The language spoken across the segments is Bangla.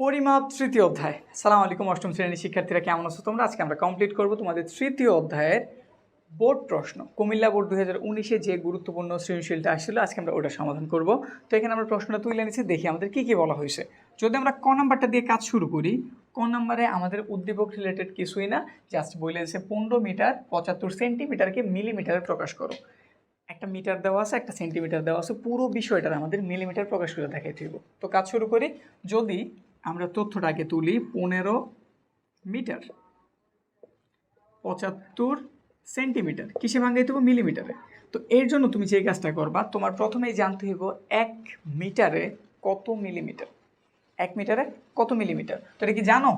পরিমাপ তৃতীয় অধ্যায়। সালাম আলাইকুম, অষ্টম শ্রেণির শিক্ষার্থীরা কেমন আছো? তোমরা আজকে আমরা কমপ্লিট করব তোমাদের তৃতীয় অধ্যায়ের বোর্ড প্রশ্ন। কুমিল্লা বোর্ড দু হাজার উনিশে যে গুরুত্বপূর্ণ সৃজনশীলটা আসছিল, আজকে আমরা ওটা সমাধান করব। তো এখানে আমরা প্রশ্নটা তুলে নিচ্ছি, দেখি আমাদের কী কী বলা হয়েছে। যদি আমরা ক নাম্বারটা দিয়ে কাজ শুরু করি, ক নাম্বারে আমাদের উদ্দীপক রিলেটেড কিছুই না জাস্ট বলে দিয়েছে পনেরো মিটার পঁচাত্তর সেন্টিমিটারকে মিলিমিটারে প্রকাশ করো। একটা মিটার দেওয়া আছে, একটা সেন্টিমিটার দেওয়া আছে, পুরো বিষয়টার আমাদের মিলিমিটার প্রকাশ করে দেখাই দিব তো কাজ শুরু করি, যদি তথ্যটাকে তুলি, পনেরো মিটার, পঁচাত্তর সেন্টিমিটার, কিসে ভাঙাই দেবো মিলিমিটারে। তো এর জন্য তুমি যে কাজটা করবা, তোমার প্রথমেই জানতে হইব এক মিটারে কত মিলিমিটার। এক মিটারে কত মিলিমিটার? তো এটা কি জানো?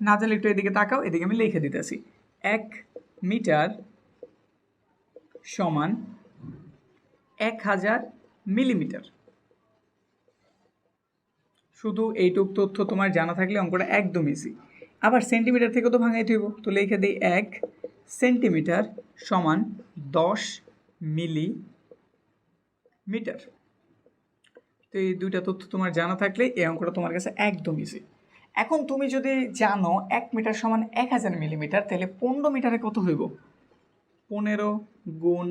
না জানলে একটু এদিকে তাকাও, এদিকে আমি লিখে দিতেছি। এক মিটার সমান এক হাজার মিলিমিটার। শুধু এইটুক তথ্য তোমার জানা থাকলে অঙ্কটা একদম ইজি আবার সেন্টিমিটার থেকে তো ভাঙাই তুইব তো লিখে দিই এক সেন্টিমিটার সমান দশ মিলি মিটার তো এই দুইটা তথ্য তোমার জানা থাকলে এই অঙ্কটা তোমার কাছে একদম ইজি এখন তুমি যদি জানো এক মিটার সমান এক হাজার মিলিমিটার তাহলে পনেরো মিটারে কত হইব? পনেরো গুণ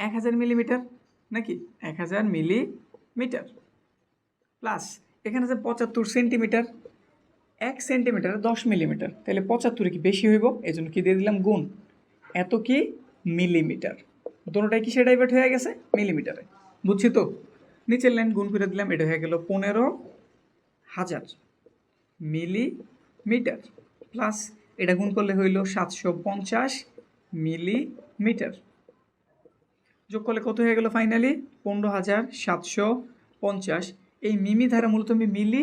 এক হাজার মিলিমিটার নাকি? এক হাজার মিলিমিটার প্লাস এখানে আছে পঁচাত্তর সেন্টিমিটার, এক সেন্টিমিটার দশ মিলিমিটার। তাহলে পঁচাত্তরে কি বেশি হইব? এই জন্য কি দিয়ে দিলাম গুণ। এত কি? মিলিমিটার। দুটোটাই কিসে ডাইভার্ট হয়ে গেছে? মিলিমিটারে বুঝছি তো? নিচের লাইন গুণ করে দিলাম, এটা হয়ে গেল পনেরো হাজার মিলিমিটার। প্লাস এটা গুণ করলে হইল সাতশো পঞ্চাশ মিলিমিটার। যোগ করলে কত হয়ে গেল ফাইনালি পনেরো হাজার সাতশো পঞ্চাশ এই মিমি ধারা মূলত আমি মিলি,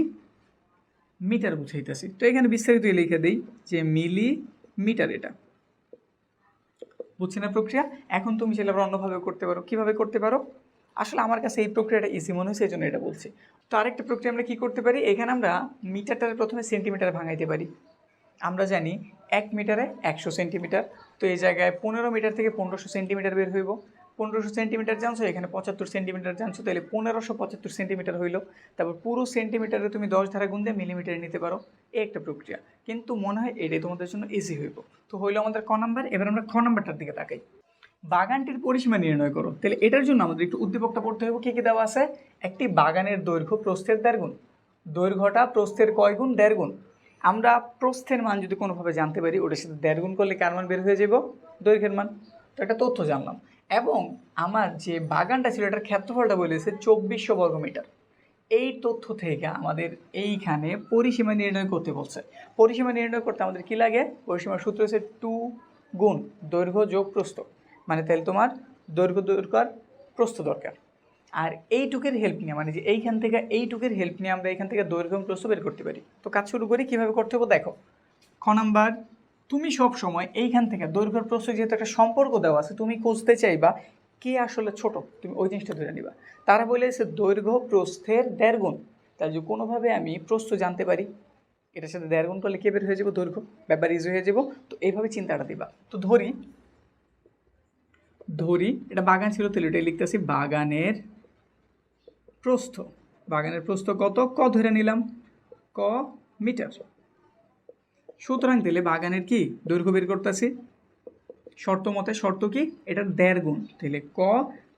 মিটার বুঝাইতেছি। তো এখানে বিস্তারিত লিখে দিই যে মিলি, মিটার এটা। বুঝছি না প্রক্রিয়া? এখন তুমি সেটা আবার অন্যভাবে করতে পারো। কীভাবে করতে পারো? আসলে আমার কাছে এই প্রক্রিয়াটা ইজি মনে হয় সেই জন্য এটা বলছি। তো আরেকটা প্রক্রিয়া আমরা কী করতে পারি? এখানে আমরা মিটারটারে প্রথমে সেন্টিমিটার ভাঙাইতে পারি। আমরা জানি এক মিটারে একশো সেন্টিমিটার। তো এই জায়গায় পনেরো মিটার থেকে পনেরোশো সেন্টিমিটার বের হইব। পনেরোশো সেন্টিমিটার জানছো, এখানে পঁচাত্তর সেন্টিমিটার জানছো, তাহলে পনেরোশো পঁচাত্তর সেন্টিমিটার হইল। তারপর পুরো সেন্টিমিটারে তুমি দশ ধারা গুণ দিয়ে মিলিমিটারে নিতে পারো। এই একটা প্রক্রিয়া। কিন্তু মনে হয় এটাই তোমাদের জন্য ইজি হইব। তো হইল আমাদের ক নাম্বার, এবার আমরা খ নাম্বারটার দিকে তাকাই। বাগানটির পরিসীমা নির্ণয় করো। তাহলে এটার জন্য আমাদের একটু উদ্দীপকটা পড়তে হবে কী কী দেওয়া আছে? একটি বাগানের দৈর্ঘ্য প্রস্থের দেড় গুণ। দৈর্ঘ্যটা প্রস্থের কয় গুণ? দেড় গুণ। আমরা প্রস্থের মান যদি কোনোভাবে জানতে পারি, ওটার সাথে দেড় গুণ করলে কার মান বের হয়ে যাব দৈর্ঘ্যের মান। তো একটা তথ্য জানলাম। এবং আমার যে বাগানটা ছিল, এটার ক্ষেত্রফলটা বলেছে চব্বিশশো বর্গমিটার এই তথ্য থেকে আমাদের এইখানে পরিসীমা নির্ণয় করতে বলছে। পরিসীমা নির্ণয় করতে আমাদের কি লাগে? পরিসীমার সূত্র হচ্ছে টু গুণ দৈর্ঘ্য যোগ প্রস্থ। মানে তাহলে তোমার দৈর্ঘ্য দরকার, প্রস্থ দরকার। আর এইটুকের হেল্প নিয়ে মানে যে এইখান থেকে এইটুকের হেল্প নিয়ে আমরা এখান থেকে দৈর্ঘ্য এবং প্রস্থ বের করতে পারি। তো কাজ শুরু করি, কীভাবে করতে হবে? দেখো, খ নাম্বার তুমি সব সময় এইখান থেকে দৈর্ঘ্যের প্রস্থ যেহেতু একটা সম্পর্ক দেওয়া আছে, তুমি খুঁজতে চাইবা কে আসলে ছোট, তুমি ওই জিনিসটা ধরে নিবা। তারা বলেছে দৈর্ঘ্য প্রস্থের দেড় গুণ। তাই যে কোনোভাবে আমি প্রস্থ জানতে পারি, এটার সাথে দেড় গুণ করলে কে বের হয়ে যাব? দৈর্ঘ্য। ব্যাপার ইজি হয়ে যাব। তো এইভাবে চিন্তাটা দিবা। তো ধরি ধরি, এটা বাগান ছিল তাহলে এটাই লিখতেছি বাগানের প্রস্থ। বাগানের প্রস্থ কত? ক ধরে নিলাম। ক মিটার। সুতরাং দিলে বাগানের কি দৈর্ঘ্য বের করতেছি? শর্ত মতে শর্ত কি? এটা দেড় গুণ। তাহলে ক,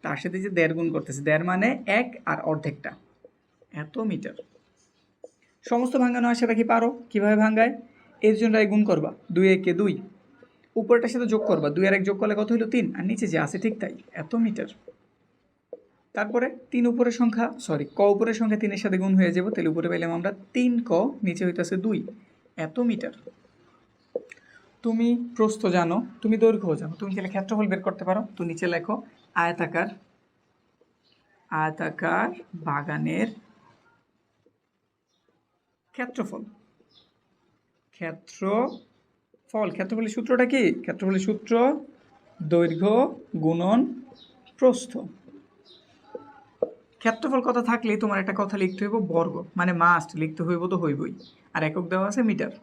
তার সাথে যে দেড় গুণ করতেছে, দেড় মানে এক আর অর্ধেকটা। এত মিটার। সমস্ত ভাঙানো আসাটা কি পারো? কীভাবে ভাঙ্গায় এর জন্য গুণ করবা। দুই একে দুই। উপরটার সাথে যোগ করবা। দুই আর এক যোগ করলে কত হলো তিন। আর নিচে যে আছে ঠিক তাই। এত মিটার। তারপরে তিন উপরের সংখ্যা সরি ক উপরের সংখ্যা তিনের সাথে গুণ হয়ে যাব। তাহলে উপরে পেলাম আমরা তিন ক, নিচে হইতেছে দুই। এত মিটার। তুমি প্রস্থ জানো, তুমি দৈর্ঘ্য জানো, তুমি চাইলে ক্ষেত্রফল বের করতে পারো। তো নিচে লেখো, আয়তাকার আয়তাকার বাগানের ক্ষেত্রফল। ক্ষেত্রফল, ক্ষেত্রফলের সূত্রটা কি? ক্ষেত্রফলের সূত্র দৈর্ঘ্য গুণন প্রস্থ। ক্ষেত্রফল কথা থাকলে তোমার একটা কথা লিখতে হইব বর্গ মানে মাস্ট লিখতে হইব তো হইবই। আর একক দেওয়া আছে মিটার।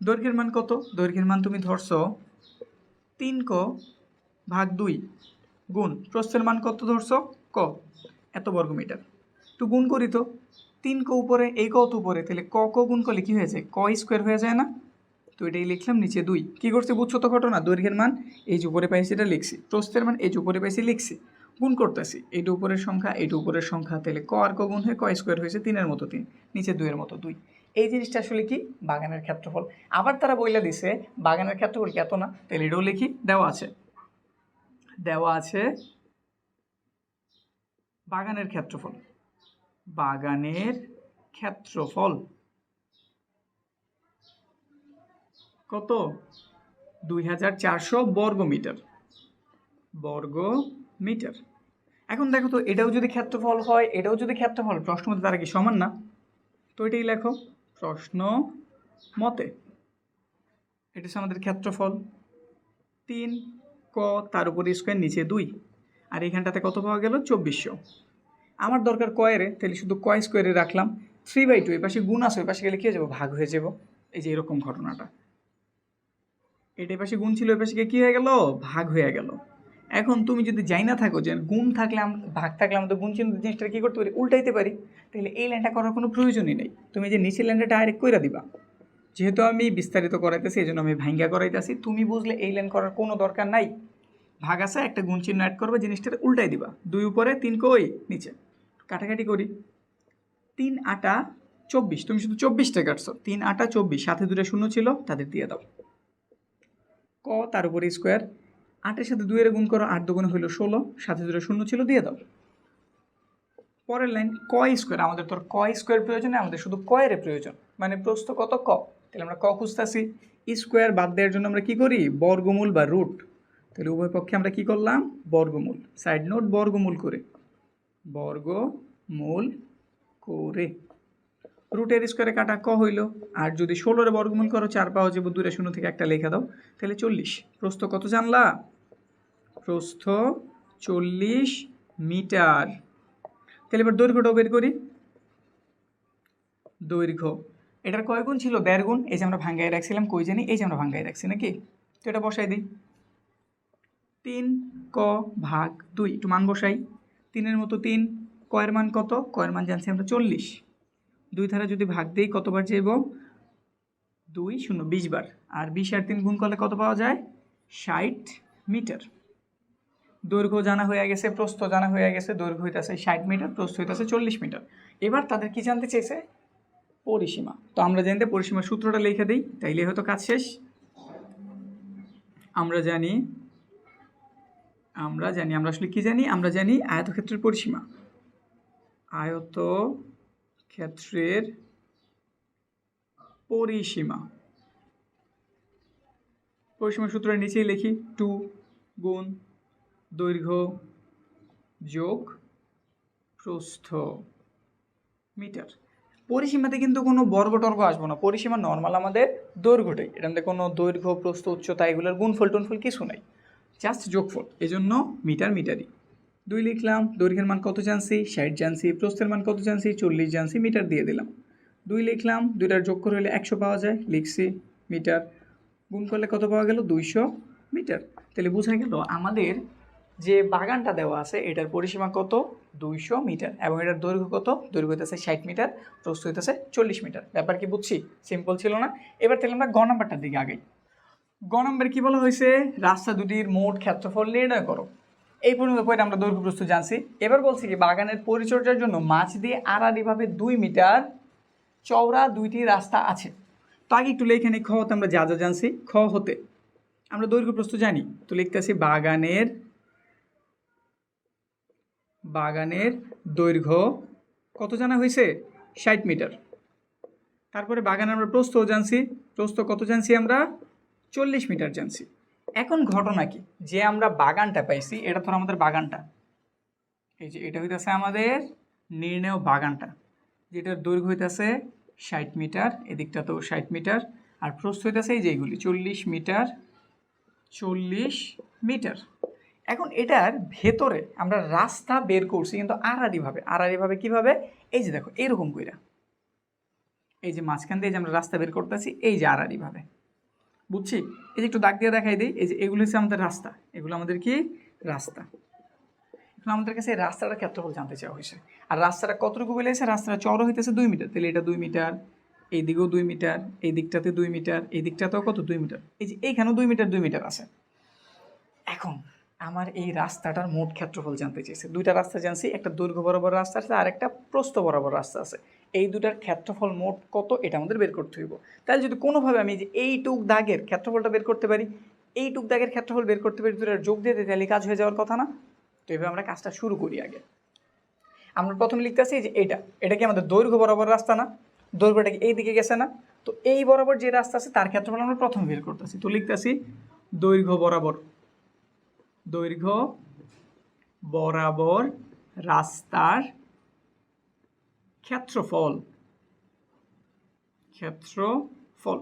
দৈর্ঘ্যের মান কত? দৈর্ঘ্যের মান তুমি ধরছ তিন ক ভাগ দুই গুণ। প্রস্থের মান কত ধরছ? ক। এত বর্গ মিটার একটু গুণ করি তো। তিন ক উপরে, এই কত উপরে? তাহলে ক ক গুণ করলে কী হয়ে যায়? ক স্কোয়ার হয়ে যায় না? তো এটাই লিখলাম নিচে দুই। কী করছি? বুঝছ তো ঘটনা? দৈর্ঘ্যের মান এই যে উপরে পাইছি এটা লিখছি। প্রস্থের মান এই যে উপরে পাইছি লিখছি। গুণ করতেছি। এইটা উপরের সংখ্যা, এইটা উপরের সংখ্যা। তাহলে ক আর ক গুণ হয়ে ক স্কোয়ার হয়েছে তিনের মতো তিন। নিচে দুইয়ের মতো দুই। এই জিনিসটা আসলে কি? বাগানের ক্ষেত্রফল। আবার তারা বইলা দিছে, বাগানের ক্ষেত্রফল কি এত না? তাহলে এটাও লিখি, দেওয়া আছে। দেওয়া আছে বাগানের ক্ষেত্রফল। বাগানের ক্ষেত্রফল কত? দুই হাজার চারশো বর্গ মিটার। বর্গ মিটার। এখন দেখো তো, এটাও যদি ক্ষেত্রফল হয়, এটাও যদি ক্ষেত্রফল প্রশ্ন মতে তারা কি সমান না? তো এটাই লেখো। প্রশ্ন মতে। এটা হচ্ছে আমাদের ক্ষেত্রফল। তিন ক তার উপরে স্কোয়ার নিচে দুই। আর এখানটাতে কত পাওয়া গেল? চব্বিশশো। আমার দরকার কয়েরে তাহলে শুধু কয় স্কোয়ারে রাখলাম। থ্রি বাই টু এই পাশে গুণ আছে ওই পাশে গেলে কী হয়ে যাব? ভাগ হয়ে যাব। এই যে এরকম ঘটনাটা। এটা এই পাশে গুণ ছিল ওই পাশে গিয়ে কী হয়ে গেল? ভাগ হয়ে গেল। এখন তুমি যদি যাই না থাকো যে গুণ থাকলে ভাগ থাকলে আমাদের গুণ চিহ্ন জিনিসটা কী করতে পারি? উল্টাইতে পারি। তাহলে এই লাইনটা করার কোনো প্রয়োজনই নেই। তুমি যে নিচের লাইনটা ডাইরেক্ট কইরা দিবা। যেহেতু আমি বিস্তারিত করাইতেছি এই জন্য আমি ভাঙ্গা করাইতেছি। তুমি বুঝলে এই লাইন করার কোনো দরকার নাই। ভাগ আছে, একটা গুণ চিহ্ন অ্যাড করবে জিনিসটা উল্টাই দিবা। দুই উপরে, তিন কই? নিচে। কাটাকাটি করি। তিন আটা চব্বিশ। তুমি শুধু চব্বিশটা কাটছো। তিন আটা চব্বিশ। সাথে দুটো শূন্য ছিল, তাদের দিয়ে দাও। ক, তার উপরে স্কোয়ার আটের সাথে দুইয়ের গুণ করো, আট দুগুণে হইল ষোলো, সাথে দুটো শূন্য ছিল, দিয়ে দাও। পরের লাইন, ক স্কোয়ার, আমাদের তোর ক স্কোয়ার প্রয়োজন আমাদের শুধু কয়ের প্রয়োজন। মানে প্রস্থ কত ক? তাহলে আমরা ক খুঁজতেছি। স্কোয়ার বাদ দেওয়ার জন্য আমরা কি করি? বর্গমূল বা রুট। তাহলে উভয় পক্ষে আমরা কি করলাম? বর্গমূল। সাইড নোট, বর্গমূল করে। বর্গমূল করে। রুটের স্কোয়ারে কাটা ক হইল। আর যদি ষোলোরে বর্গমূল করো, চার পাওয়া যাব, দুইটা শূন্য থেকে একটা লেখা দাও। তাহলে চল্লিশ। প্রস্থ কত জানলা? প্রস্থ চল্লিশ মিটার। তাহলে এবার দৈর্ঘ্যটাও বের করি। দৈর্ঘ্য। এটার কয় গুণ ছিল? দেড় গুণ। এই যে আমরা ভাঙ্গাই রাখছিলাম, কই জানি? এই যে আমরা ভাঙ্গাই রাখছি নাকি? তো এটা বসাই দিই। তিন ক ভাগ দুই, একটু মান বসাই। তিনের মতো তিন, কয়ের মান কত? কয়ের মান জানছি আমরা চল্লিশ। দুই ধারা যদি ভাগ দিই, কতবার যাইব? দুই, শূন্য, বিশ বার। আর বিশ আর তিন গুণ করলে কত পাওয়া যায়? ষাট মিটার। দৈর্ঘ্য জানা হয়ে গেছে, প্রস্থ জানা হয়ে গেছে, দৈর্ঘ্য হইতেছে ষাট মিটার, প্রস্থ হইতেছে চল্লিশ মিটার। এবার তাদের কি জানতে চেয়েছে? পরিসীমা। তো আমরা জানতে পরিসীমার সূত্রটা লিখে দিই, তাইলে হয়তো কাজ শেষ। আমরা জানি আমরা জানি, আমরা আসলে কি জানি? আমরা জানি আয়তক্ষেত্রের পরিসীমা। আয়ত ক্ষেত্রের পরিসীমা। পরিসীমা সূত্রের নিচেই লিখি, টু গুণ দৈর্ঘ্য যোগ প্রস্থ মিটার। পরিসীমাতে কিন্তু কোনো বর্গ টর্গ আসব না। পরিসীমা নর্মাল আমাদের দৈর্ঘ্যটাই। মধ্যে কোনো দৈর্ঘ্য, প্রস্থ, উচ্চতা এগুলোর গুণফল টুনফল কিছু নাই। জাস্ট যোগফল। এই জন্য মিটার মিটারই। দুই লিখলাম, দৈর্ঘ্যের মান কত জানছি? ষাট জানছি। প্রস্থের মান কত জানছি? চল্লিশ জানছি। মিটার দিয়ে দিলাম। দুই লিখলাম, দুইটার যোগ করে হলে একশো পাওয়া যায়। লিখছি মিটার। গুণ করলে কত পাওয়া গেল? দুইশো মিটার। তাহলে বোঝা গেল আমাদের যে বাগানটা দেওয়া আছে, এটার পরিসীমা কত? দুইশো মিটার। এবং এটার দৈর্ঘ্য কত? দৈর্ঘ্য হইতেছে ষাট মিটার, প্রস্থ হইতেছে চল্লিশ মিটার। ব্যাপার কি বুঝছি? সিম্পল ছিল না। এবার তাহলে আমরা গ নাম্বারটার দিকে আগাই। গ নম্বর কী বলা হয়েছে? রাস্তা দুটির মোট ক্ষেত্রফল নির্ণয় করো। এই পর্যন্ত পরে আমরা দৈর্ঘ্য প্রস্থ জানছি। এবার বলছি কি, বাগানের পরিচর্যার জন্য মাছ দিয়ে আড়াআড়িভাবে দুই মিটার চওড়া দুইটি রাস্তা আছে। তো আগে একটু লেখানে খ হতে আমরা যা যা জানছি। খ হতে আমরা দৈর্ঘ্য প্রস্থ জানি। তো লিখতেছি বাগানের বাগানের দৈর্ঘ্য কত জানা হয়েছে? ষাট মিটার। তারপরে বাগানে আমরা প্রস্থও জানছি। প্রস্থ কত জানছি আমরা? চল্লিশ মিটার জানছি। এখন ঘটনা কি? যে আমরা বাগানটা পাইছি, এটা ধর আমাদের বাগানটা। এই যে এটা হইতেছে আমাদের নির্ণয় বাগানটা, যেটার দৈর্ঘ্য হইতেছে ষাট মিটার, এদিকটা তো ষাট মিটার, আর প্রস্থ হইতেছে এই যে এইগুলি, চল্লিশ মিটার চল্লিশ মিটার। এখন এটার ভেতরে আমরা রাস্তা বের করছি কিন্তু আড়াআড়িভাবে আড়াআড়িভাবে কীভাবে? এই যে দেখো, এরকম কইরা। এই যে মাঝখান দিয়ে যে আমরা রাস্তা বের করতেছি, এই যে আড়াআড়িভাবে। বুঝছি? এই যে একটু দাগ দিয়ে দেখাই দিই, এই যে এগুলো হচ্ছে আমাদের রাস্তা। এগুলো আমাদের কি? রাস্তা। এখন আমাদের কাছে এই রাস্তাটার ক্ষেত্রফল জানতে চাওয়া হয়েছে? আর রাস্তাটা কতটুকু বলেছে রাস্তাটা চড়ো হইতেছে দুই মিটার? তাহলে এটা দুই মিটার, এই দিকেও দুই মিটার, এই দিকটাতে দুই মিটার, এই দিকটাতেও কত? দুই মিটার। এই যে এইখানেও দুই মিটার দুই মিটার আছে। এখন আমার এই রাস্তাটার মোট ক্ষেত্রফল জানতে চেয়েছে দুইটা রাস্তা জানছি, একটা দৈর্ঘ্য বরাবর রাস্তা আছে আর একটা প্রস্থ বরাবর রাস্তা আছে। এই দুটার ক্ষেত্রফল মোট কত এটা আমাদের বের করতে হইব। তাহলে যদি কোনোভাবে আমি যে এইটুক দাগের ক্ষেত্রফলটা বের করতে পারি, এইটুক দাগের ক্ষেত্রফল বের করতে পারি দুটার যোগ দিয়ে তাহলে কাজ হয়ে যাওয়ার কথা না? তো এভাবে আমরা কাজটা শুরু করি আগে। আমরা প্রথমে লিখতে লিখতেছি যে এটা এটা কি আমাদের দৈর্ঘ্য বরাবর রাস্তা না? দৈর্ঘ্যটা কি এই দিকে গেছে না? তো এই বরাবর যে রাস্তা আছে, তার ক্ষেত্রফল আমরা প্রথমে বের করতেছি। তো লিখতেছি দৈর্ঘ্য বরাবর দৈর্ঘ্য, বরাবর, রাস্তার ক্ষেত্রফল। ক্ষেত্রফল।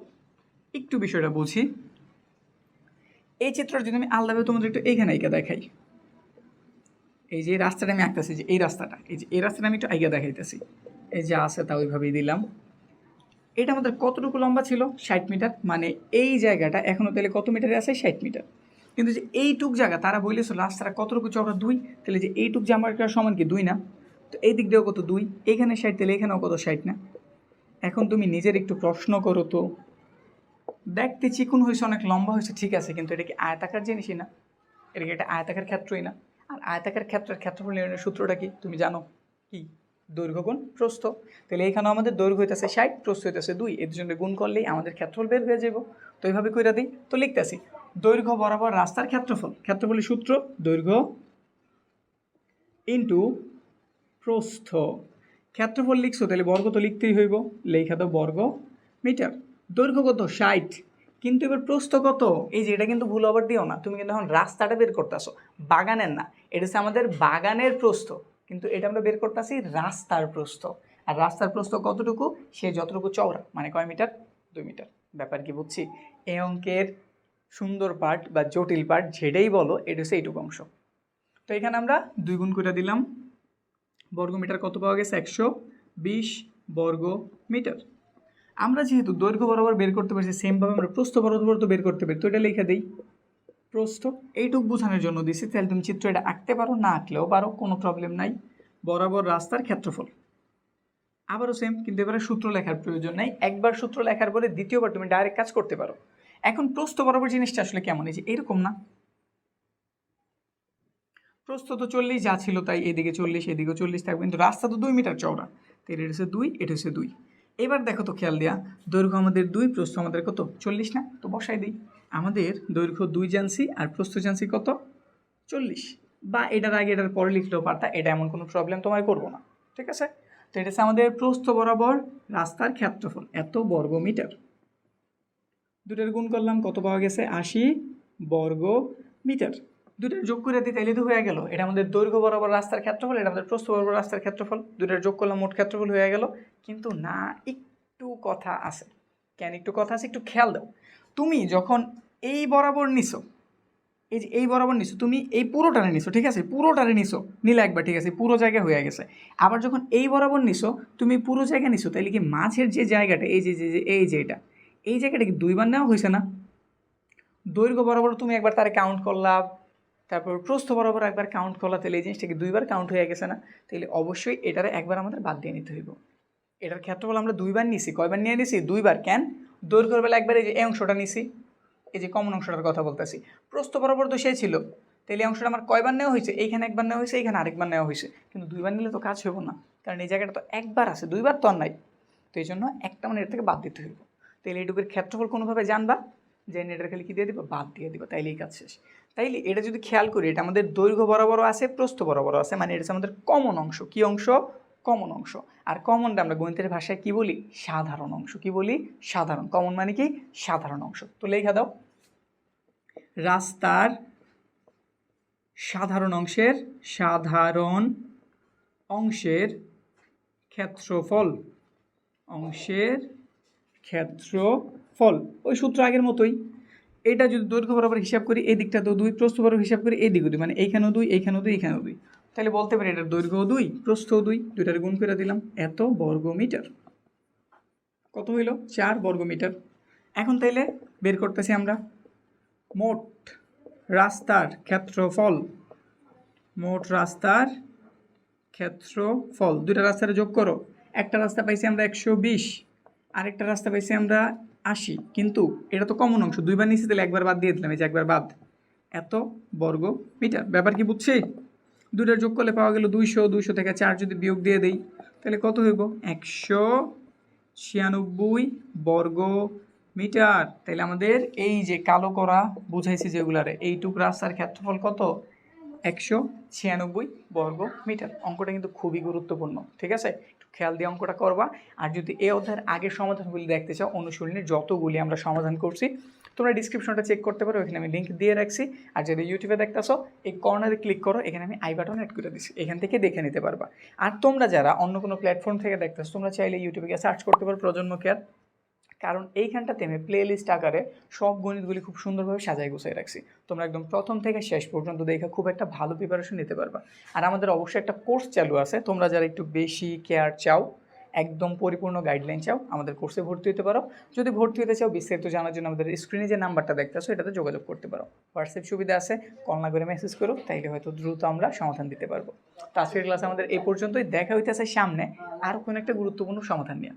একটু বিষয়টা বুঝি। এই চিত্রটা যদি আমি আলাদাভাবে তোমাদের একটু এইখানে আইকা দেখাই। এই যে রাস্তাটা আমি আঁকতেছি, যে এই রাস্তাটা, এই যে এই রাস্তাটা আমি একটু আইকা দেখাইতেছি। এই যে আছে তা ওইভাবেই দিলাম। এটা আমাদের কতটুকু লম্বা ছিল? ষাট মিটার। মানে এই জায়গাটা এখনও তাহলে কত মিটারে আছে? ষাট মিটার। কিন্তু যে এইটুক জায়গা, তারা বলেছিল রাস্তাটা কতটুকু চওড়া দুই, তাহলে যে এইটুক জামার সমান কি দুই না? তো এই দিক দিয়েও কত দুই, এখানে ষাট, তাহলে এখানেও কত ষাট না? এখন তুমি নিজের একটু প্রশ্ন করো তো। দেখতে চিকুন হয়েছে অনেক লম্বা হয়েছে ঠিক আছে, কিন্তু এটা কি আয়তাকার জিনিসই না? এটা কি একটা আয়তাকার ক্ষেত্রই না? আর আয়তাকার ক্ষেত্রের ক্ষেত্রফল নির্ণয়ের সূত্রটা কি, তুমি জানো? কি? দৈর্ঘ্য গুণ প্রস্থ। তাহলে এখানেও আমাদের দৈর্ঘ্য হইতেছে ষাট, প্রস্থ হইতেছে দুই, এর জন্য গুণ করলেই আমাদের ক্ষেত্রফল বের হয়ে যাব তো এইভাবে কইরা দিই। তো লিখতেছি দৈর্ঘ্য বরাবর রাস্তার ক্ষেত্রফল। ক্ষেত্রফলের সূত্র দৈর্ঘ্য ইন্টু প্রস্থ। ক্ষেত্রফল লিখছো, তাহলে বর্গ তো লিখতেই হইব। লেখা তো বর্গ মিটার। দৈর্ঘ্য কত? ষাট। কিন্তু এবার প্রস্থ কত? এই যে এটা কিন্তু ভুল আবার দিও না। তুমি কিন্তু এখন রাস্তাটা বের করতেছো। বাগানের না। এটা হচ্ছে আমাদের বাগানের প্রস্থ। কিন্তু এটা আমরা বের করতেছি রাস্তার প্রস্থ। আর রাস্তার প্রস্থ কতটুকু? সে যতটুকু চওড়া মানে কয় মিটার? দুই মিটার। ব্যাপার কি বুঝছি? এ অঙ্কের সুন্দর পার্ট বা জটিল পার্ট যেটাই বলো, এটা হচ্ছে এইটুকু অংশ। তো এখানে আমরা দুই গুণ করে দিলাম। বর্গ মিটার কত পাওয়া গেছে? একশো বিশ বর্গ মিটার আমরা যেহেতু দৈর্ঘ্য বরাবর বের করতে পারছি সেমভাবে আমরা প্রস্থ বরাবর তো বের করতে পারি, তো এটা লিখে দিই। প্রস্থ, এইটুক বোঝানোর জন্য দিছি। তাহলে তুমি চিত্র এটা আঁকতে পারো, না আঁকলেও পারো, কোনো প্রবলেম নাই। বরাবর রাস্তার ক্ষেত্রফল। আবারও সেম কিন্তু এবারে সূত্র লেখার প্রয়োজন নাই। একবার সূত্র লেখার পরে দ্বিতীয়বার তুমি ডাইরেক্ট কাজ করতে পারো। এখন প্রস্থ বরাবর জিনিসটা আসলে কেমন? এই যে এরকম না? প্রস্থ তো চল্লিশ, যা ছিল তাই এদিকে চল্লিশ এদিকে চল্লিশ থাকবে। কিন্তু রাস্তা তো দুই মিটার চওড়া। তো এটা হচ্ছে দুই, এটা হচ্ছে দুই। এবার দেখো তো খেয়াল দেয়া, দৈর্ঘ্য আমাদের দুই, প্রস্থ আমাদের কত? চল্লিশ না? তো বসাই দিই। আমাদের দৈর্ঘ্য দুই জানছি আর প্রস্থ জানছি কত? চল্লিশ। বা এটার আগে এটার পরে লিখলেও পারতা, এটা এমন কোনো প্রবলেম তোমার করব না। ঠিক আছে? তো এটা হচ্ছে আমাদের প্রস্থ বরাবর রাস্তার ক্ষেত্রফল, এত বর্গ মিটার দুটার গুণ করলাম কত পাওয়া গেছে? আশি বর্গ মিটার। দুটার যোগ করে দিই, তাইলে তো হয়ে গেল। এটা আমাদের দৈর্ঘ্য বরাবর রাস্তার ক্ষেত্রফল, এটা আমাদের প্রস্থ বরাবর রাস্তার ক্ষেত্রফল। দুটার যোগ করলাম মোট ক্ষেত্রফল হয়ে গেল। কিন্তু না, একটু কথা আছে। কেন একটু কথা আছে? একটু খেয়াল দাও। তুমি যখন এই বরাবর নিছো, এই যে এই বরাবর নিছো, তুমি এই পুরোটারে নিছো, ঠিক আছে? পুরোটারে নিছো, নিলে একবার ঠিক আছে, পুরো জায়গা হয়ে গেছে। আবার যখন এই বরাবর নিছো, তুমি পুরো জায়গা নিছো তাহলে কি মাঝের যে জায়গাটা, এই যে, যে- এই যে এটা এই জায়গাটা কি দুইবার নেওয়া হয়েছে না? দৈর্ঘ্য বরাবর তুমি একবার তারে কাউন্ট করলা, তারপর প্রস্থ বরাবর একবার কাউন্ট করলা, তাহলে এই জিনিসটা কি দুইবার কাউন্ট হয়ে গেছে না? তাহলে অবশ্যই এটার একবার আমাদের বাদ দিয়ে নিতে হইব। এটার ক্ষেত্রফল আমরা দুইবার নিছি। কয়বার নিয়ে নিছি? দুইবার। কেন? দৈর্ঘ্যের বেলা একবার এই যে এই অংশটা নিছি, এই যে কমন অংশটার কথা বলতেছি। প্রস্থ বরাবর তো সে ছিল। তাহলে এই অংশটা আমার কয়বার নেওয়া হয়েছে? এইখানে একবার নেওয়া হয়েছে, এইখানে আরেকবার নেওয়া হয়েছে। কিন্তু দুইবার নিলে তো কাজ হইব না। কারণ এই জায়গাটা তো একবার আছে, দুইবার তো আর নাই। তো এই জন্য একটা মানে এর থেকে বাদ দিতে হইব। তাহলে এইটুকুর ক্ষেত্রফল কোনোভাবে জানবা? যে এটার খালি কী দিয়ে দিবা? বাদ দিয়ে দিবা, তাইলেই কাজ শেষ। তাইলে এটা যদি খেয়াল করি, এটা আমাদের দৈর্ঘ্য বরাবরও আছে, প্রস্থ বরাবরও আছে মানে এটা আমাদের কমন অংশ। কি অংশ? কমন অংশ। আর কমনটা আমরা গণিতের ভাষায় কি বলি? সাধারণ অংশ। কি বলি? সাধারণ। কমন মানে কি? সাধারণ অংশ। তো লেখা দাও। রাস্তার সাধারণ অংশের সাধারণ অংশের ক্ষেত্রফল অংশের ক্ষেত্রফল। ওই সূত্র আগের মতোই। এটা যদি দৈর্ঘ্য বরাবর হিসাব করি, এই দিকটা তো দুই, প্রস্থ বরাবর হিসাব করি, এই দিকে দুই। মানে এইখানেও দুই এইখানেও দুই এইখানেও দুই। তাহলে বলতে পারি এটার দৈর্ঘ্য দুই, প্রস্থও দুই, দুইটার গুণ করে দিলাম। এত বর্গ মিটার কত হইল? চার বর্গ মিটার এখন তাইলে বের করতেছি আমরা মোট রাস্তার ক্ষেত্রফল। মোট রাস্তার ক্ষেত্রফল। দুইটা রাস্তার যোগ করো। একটা রাস্তা পাইছি আমরা একশো বিশ। আরেকটা রাস্তা পাইছি আমরা আশি। কিন্তু এটা তো কমন অংশ। দুইবার নিচে তাহলে একবার বাদ দিয়ে দিলাম, এই যে একবার বাদ। এত বর্গ মিটার ব্যাপার কি বুঝছি? দুইটার যোগ করলে পাওয়া গেল দুইশো দুইশো থেকে চার যদি বিয়োগ দিয়ে দেই, তাহলে কত হইব? একশো ছিয়ানব্বই বর্গ মিটার তাহলে আমাদের এই যে কালো করা বুঝাইছি যেগুলারে এইটুক রাস্তার ক্ষেত্রফল কত? একশো ছিয়ানব্বই বর্গ মিটার অঙ্কটা কিন্তু খুবই গুরুত্বপূর্ণ, ঠিক আছে? খেয়াল দিয়ে অঙ্কটা করবা। আর যদি এই অধ্যায়ের আগের সমাধানগুলি দেখতে চাও অনুশীলনের যতগুলি আমরা সমাধান করছি, তোমরা ডিসক্রিপশনটা চেক করতে পারো এখানে আমি লিঙ্ক দিয়ে রাখছি। আর যদি ইউটিউবে দেখতেছো, এই কর্নারে ক্লিক করো, এখানে আমি আই বাটন অ্যাড করে দিচ্ছি এখান থেকে দেখে নিতে পারবা। আর তোমরা যারা অন্য কোনো প্ল্যাটফর্ম থেকে দেখতেছো, তোমরা চাইলে ইউটিউবে গিয়ে সার্চ করতে পারো প্রজন্ম কেয়ার কারণ এইখানটাতে আমি প্লে লিস্ট আকারে সব গণিতগুলি খুব সুন্দরভাবে সাজাই গুছিয়ে রাখছি। তোমরা একদম প্রথম থেকে শেষ পর্যন্ত দেখে খুব একটা ভালো প্রিপারেশন নিতে পারবা। আর আমাদের অবশ্যই একটা কোর্স চালু আছে, তোমরা যারা একটু বেশি কেয়ার চাও, একদম পরিপূর্ণ গাইডলাইন চাও, আমাদের কোর্সে ভর্তি হতে পারো। যদি ভর্তি হতে চাও, বিস্তারিত জানার জন্য আমাদের স্ক্রিনে যে নাম্বারটা দেখতে দেখতেছো, এটাতে যোগাযোগ করতে পারো। হোয়াটসঅ্যাপ সুবিধা আছে কল না করে মেসেজ করো, তাইলে হয়তো দ্রুত আমরা সমাধান দিতে পারব। তো আজকের ক্লাস আমাদের এই পর্যন্তই। দেখা হইতেছে সামনে আর কোনো একটা গুরুত্বপূর্ণ সমাধান নিয়ে।